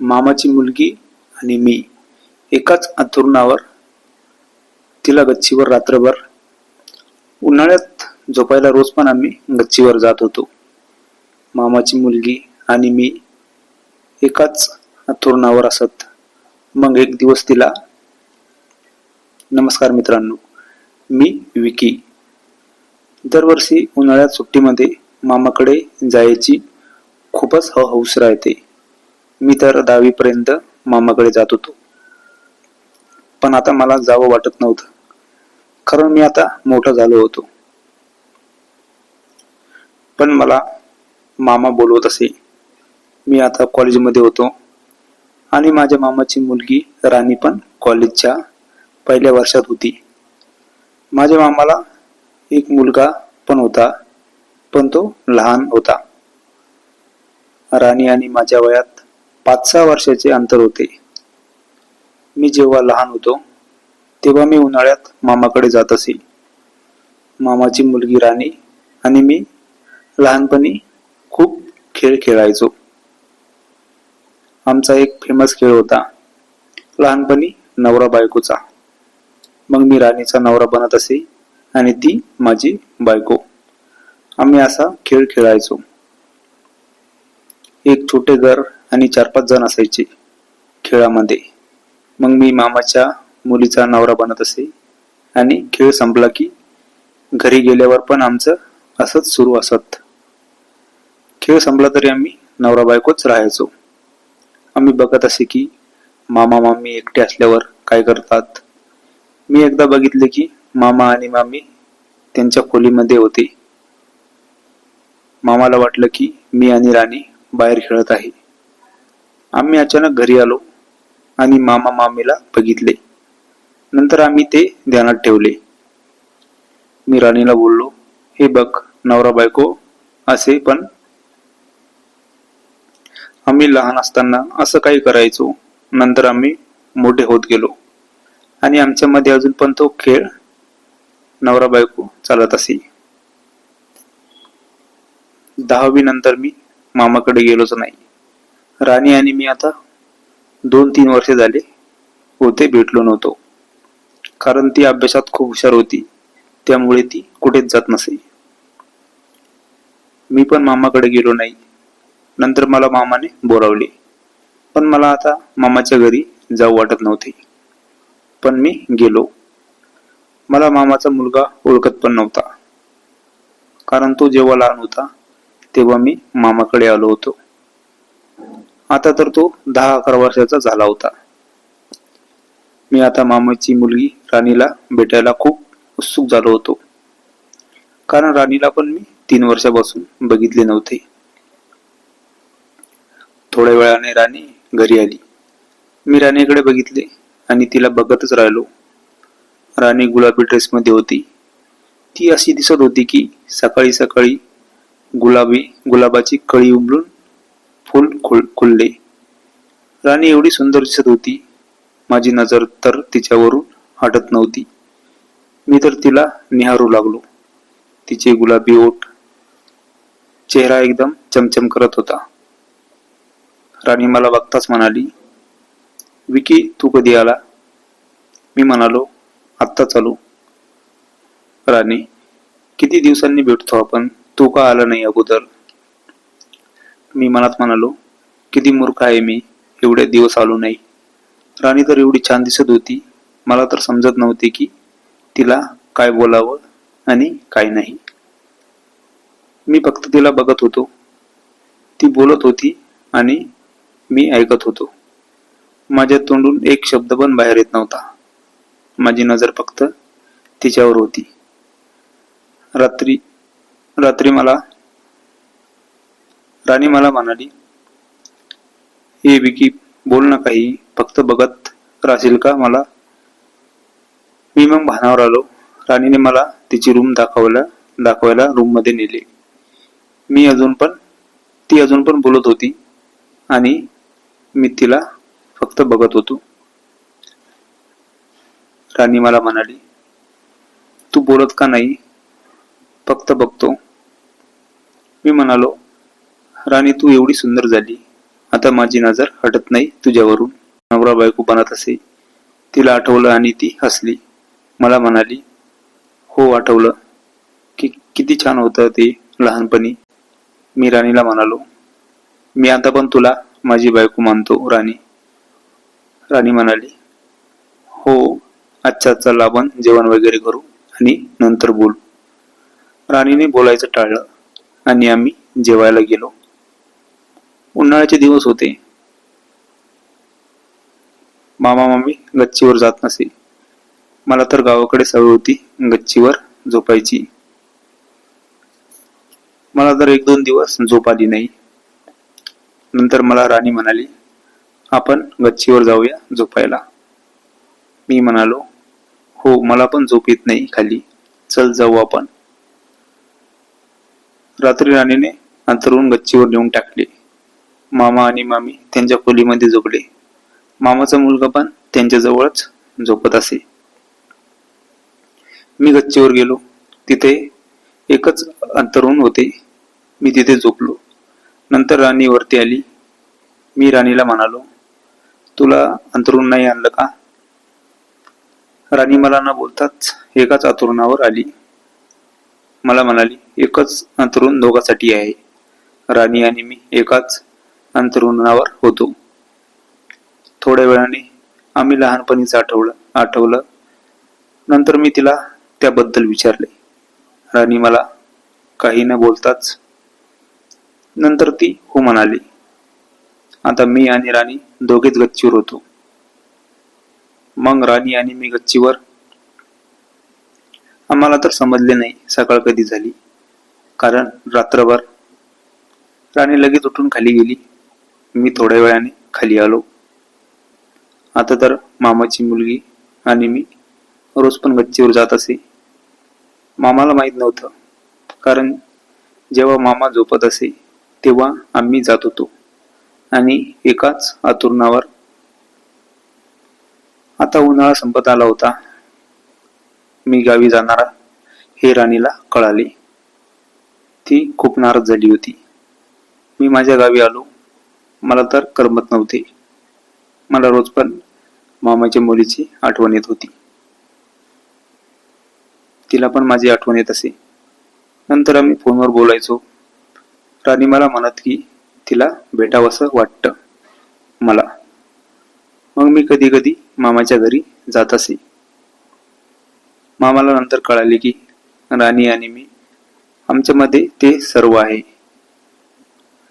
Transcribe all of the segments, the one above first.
मामाची मुलगी आणि मी एकाच अंथरुणावर तिला गच्चीवर रात्रभर उन्हाळ्यात झोपायला रोज पण आम्ही गच्चीवर जात होतो. मामाची मुलगी आणि मी एकाच अंथरुणावर असत. मग एक दिवस तिला नमस्कार मित्रांनो मी विकी. दरवर्षी उन्हाळ्यात सुट्टीमध्ये मामाकडे जायची खूपच हौस राहते. मी तर दहावीपर्यंत मामाकडे जात होतो. पण आता मला जावं वाटत नव्हतं. कारण मी आता मोठा झालो होतो. पण मला मामा बोलवत असे मी आता कॉलेजमध्ये होतो आणि माझ्या मामाची मुलगी राणी पण कॉलेजच्या पहिल्या वर्षात होती. माझ्या मामाला एक मुलगा पण होता पण तो लहान होता. राणी आणि माझ्या वयात पाच सहा वर्षाचे अंतर होते. मी जेव्हा लहान होतो तेव्हा मी उन्हाळ्यात मामाकडे जात असे. मामाची मुलगी राणी आणि मी लहानपणी खूप खेळ खेळायचो. आमचा एक फेमस खेळ होता लहानपणी नवरा बायकोचा. मग मी राणीचा नवरा बनत असे आणि ती माझी बायको. आम्ही असा खेळ खेळायचो. एक छोटे घर आणि चार पाच जण असायचे खेळामध्ये. मग मी मामाच्या मुलीचा नवरा बनत असे आणि खेळ संपला की घरी गेल्यावर पण आमचं असंच सुरू असत. खेळ संपला तरी आम्ही नवरा बायकोच राहायचो. आम्ही बघत असे की मामा मामी एकटे असल्यावर काय करतात? मी एकदा बघितले की मामा आणि मामी त्यांच्या खोलीमध्ये होते. मामाला वाटलं की मी आणि राणी बाहेर खेळत आहे. आम्ही अचानक घरी आलो आणि मामा मामीला बघितले. नंतर आम्ही ते ध्यानात ठेवले. मी राणीला बोललो हे बघ नवरा बायको असे पण आम्ही लहान असताना असं काही करायचो. नंतर आम्ही मोठे होत गेलो. आणि आमच्यामध्ये अजून पण तो खेळ नवरा बायको चालत असे. दहावी नंतर मी मामाकडे गेलोच नाही. राणी आणि मी आता दोन तीन वर्ष झाले होते भेटलो नव्हतो. कारण ती अभ्यासात खूप हुशार होती. त्यामुळे ती कुठेच जात नसे. मी पण मामाकडे गेलो नाही. नंतर मला मामाने बोलावले. पण मला आता मामाच्या घरी जाऊ वाटत नव्हते. पण मी गेलो. मला मामाचा मुलगा ओळखत पण नव्हता. कारण तो जेव्हा लहान होता तेव्हा मी मामाकडे आलो होतो. आता तर तो दहा अकरा वर्षाचा झाला होता. मी आता मामाची मुलगी राणीला भेटायला खूप उत्सुक झालो होतो. कारण राणीला पण मी तीन वर्षापासून बघितले नव्हते. थोड्या वेळाने राणी घरी आली. मी राणीकडे बघितले आणि तिला बघतच राहिलो. राणी गुलाबी ड्रेसमध्ये होती. ती अशी दिसत होती की सकाळी सकाळी गुलाबी गुलाबाची कळी उमलून फुल खुल खुलले. राणी एवढी सुंदर दिसत होती. माझी नजर तर तिच्यावरून हटत नव्हती. मी तर तिला निहारू लागलो. तिचे गुलाबी ओठ चेहरा एकदम चमचम करत होता. राणी मला बघताच म्हणाली विकी तू कधी आला? मी म्हणालो आत्ता चालू. राणी किती दिवसांनी भेटतो आपण? तू का आला नाही अगोदर? मी मनात म्हणालो किती मूर्ख आहे मी एवढे दिवस आलो नाही. राणी तर एवढी छान दिसत होती मला तर समजत नव्हते की तिला काय बोलावं आणि काय नाही. मी फक्त तिला बघत होतो. ती बोलत होती आणि मी ऐकत होतो. माझ्या तोंडून एक शब्द पण बाहेर येत नव्हता. माझी नजर फक्त तिच्यावर होती. रात्री रात्री मला राणी मला म्हणाली हे विकी बोल ना काही. फक्त बघत राहशील का मला? मी मग भानावर आलो. राणीने मला तिची रूम दाखवला दाखवायला रूममध्ये नेले. मी अजून पण ती अजून पण बोलत होती आणि मी तिला फक्त बघत होतो. राणी मला म्हणाली तू बोलत का नाही? फक्त बघतो. मी म्हणालो राणी तू एवढी सुंदर झाली. आता माझी नजर हटत नाही तुझ्यावरून. नवरा बायको बनत असे. तिला आठवलं आणि ती हसली. मला म्हणाली हो आठवलं. की किती छान होतं ते लहानपणी. मी राणीला म्हणालो मी आता पण तुला माझी बायको मानतो राणी. राणी म्हणाली हो अच्छा चल आपण जेवण वगैरे करू आणि नंतर बोलू. राणीने बोलायचं टाळलं आणि आम्ही जेवायला गेलो. उन्हाळ्याचे दिवस होते. मामा मामी गच्चीवर जात नसे. मला तर गावाकडे सवय होती गच्चीवर झोपायची. मला तर एक दोन दिवस झोप आली नाही. नंतर मला राणी म्हणाली आपण गच्चीवर जाऊया झोपायला. मी म्हणालो हो मला पण झोप येत नाही खाली. चल जाऊ आपण. रात्री राणीने अंतरून गच्चीवर नेऊन टाकले. मामा आणि मामी त्यांच्या खोलीमध्ये झोपले. मामाचा मुलगा पण त्यांच्या जवळच झोपत असे. मी गच्चीवर गेलो. तिथे एकच अंतरून होते. मी तिथे झोपलो. नंतर राणी वरती आली. मी राणीला म्हणालो तुला अंतरून नाही आणलं का? राणी मला न बोलताच एकाच अंतरुणावर आली. मला म्हणाली एकच अंतरुण दोघांसाठी आहे. राणी आणि मी एकाच अंतरुणावर होतो. थोड्या वेळाने आम्ही लहानपणीच आठवलं आठवलं. नंतर मी तिला त्याबद्दल विचारले. राणी मला काही न बोलताच नंतर ती हो म्हणाली. आता मी आणि राणी दोघेच गच्चीवर होतो. मग राणी आणि मी गच्चीवर? आम्हाला तर समजले नाही सकाळ कधी झाली. कारण रात्रभर राणी लगेच उठून खाली गेली. मी थोड्या वेळाने खाली आलो. आता तर मामाची मुलगी आणि मी रोज पण गच्चीवर जात असे. मामाला माहीत नव्हतं कारण जेव्हा मामा झोपत असे तेव्हा आम्ही जात होतो आणि एकाच आतुरणावर. आता उन्हाळा संपत आला होता. मी गावी जाणारा हे राणीला कळाले. ती खूप नाराज झाली होती. मी माझ्या गावी आलो. मला तर करमत नव्हते. मला रोज पण मामाच्या मुलीची आठवण येत होती. तिला पण माझी आठवण येत असे. नंतर आम्ही फोनवर बोलायचो. राणी मला म्हणत की तिला भेटावंसं वाटतं मला. मग मी कधी कधी मामाच्या घरी जात असे. मामाला नंतर कळाले की राणी आणि मी आमच्यामध्ये ते सर्व आहे.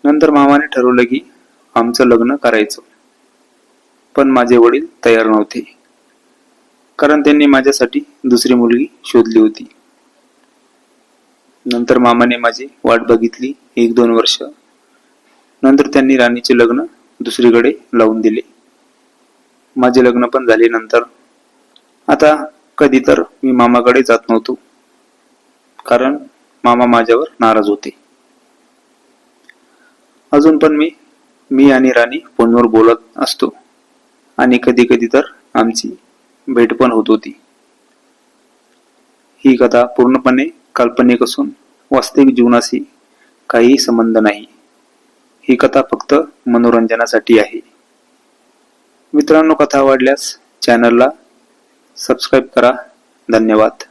नंतर मामाने ठरवलं की आमचं लग्न करायचं. पण माझे वडील तयार नव्हते. कारण त्यांनी माझ्यासाठी दुसरी मुलगी शोधली होती. नंतर मामाने माझी वाट बघितली एक दोन वर्ष. नंतर त्यांनी राणीचे लग्न दुसरीकडे लावून दिले. माझे लग्न पण झाले नंतर आता कधी तर मी मामाकडे जात नव्हतो. कारण मामा माझ्यावर नाराज होते. अजून पण मी मी आणि राणी फोनवर बोलत असतो. आणि कधी कधी तर आमची भेट पण होत होती. ही कथा पूर्णपणे काल्पनिक असून वास्तविक जीवनाशी काहीही संबंध नाही. ही कथा फक्त मनोरंजनासाठी आहे. मित्रांनो कथा आवडल्यास चॅनलला सबस्क्राईब करा. धन्यवाद.